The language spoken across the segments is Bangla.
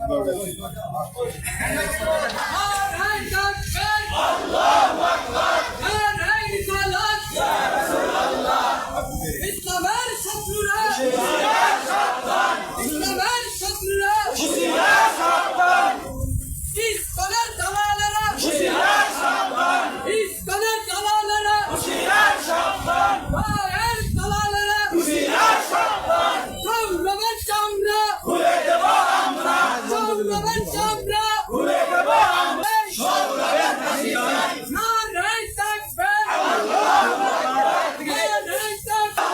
Let's go. সৌরভের চামড়া নারায় থাকবে নারায় থাকবে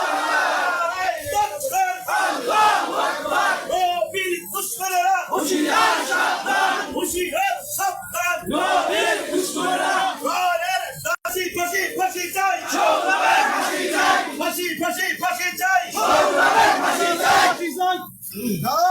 নবীর দুশ্মনেরা হুঁশিয়ার সাবধান হুঁশিয়ার সাবধান নবীর দুশ্মনেরা ঘরের ফাঁসি ফাঁসি ফাঁসি চাই সৌরভের ফাঁসি চাই ফাঁসি ফাঁসি ফাঁসি চাই সৌরভের ফাঁসি চাই ফাঁসি চাই